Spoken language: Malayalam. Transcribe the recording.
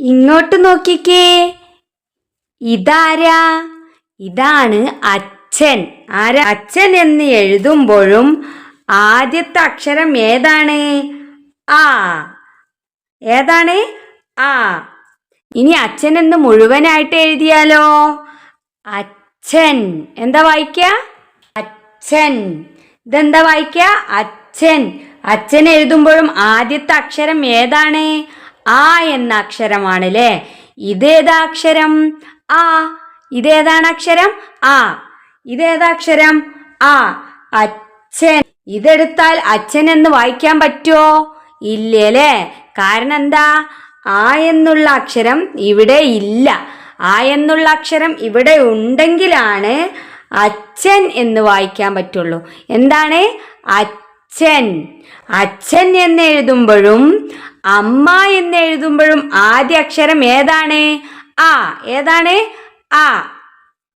ഇങ്ങോട്ട് നോക്കിക്കേ. ഇതാരാ? ഇതാണ് അച്ഛൻ. ആരാ? അച്ഛൻ എന്ന് എഴുതുമ്പോഴും ആദ്യത്തെ അക്ഷരം ഏതാണ്? ആ. ഏതാണ്? ആ. ഇനി അച്ഛൻ എന്ന് മുഴുവനായിട്ട് എഴുതിയാലോ? അച്ഛൻ. എന്താ വായിക്ക? അച്ഛൻ. ഇതെന്താ വായിക്ക? അച്ഛൻ. അച്ഛൻ എഴുതുമ്പോഴും ആദ്യത്തെ അക്ഷരം ഏതാണ്? ആ എന്ന അക്ഷരമാണ് അല്ലേ ഇതേതാ അക്ഷരം ആ. ഇതേതാണ് അക്ഷരം ആ. ഇതേതാ അക്ഷരം ആ. അച്ഛൻ. ഇതെടുത്താൽ അച്ഛൻ എന്ന് വായിക്കാൻ പറ്റുമോ ഇല്ലല്ലേ കാരണം എന്താ ആ എന്നുള്ള അക്ഷരം ഇവിടെ ഇല്ല. ആ എന്നുള്ള അക്ഷരം ഇവിടെ ഉണ്ടെങ്കിലാണ് അച്ഛൻ എന്ന് വായിക്കാൻ പറ്റുള്ളൂ. എന്താണ്? അച്ഛൻ. അച്ഛൻ എന്ന് എഴുതുമ്പോഴും അമ്മ എന്ന് എഴുതുമ്പോഴും ആദ്യ അക്ഷരം ഏതാണ്? ആ ഏതാണ്? ആ.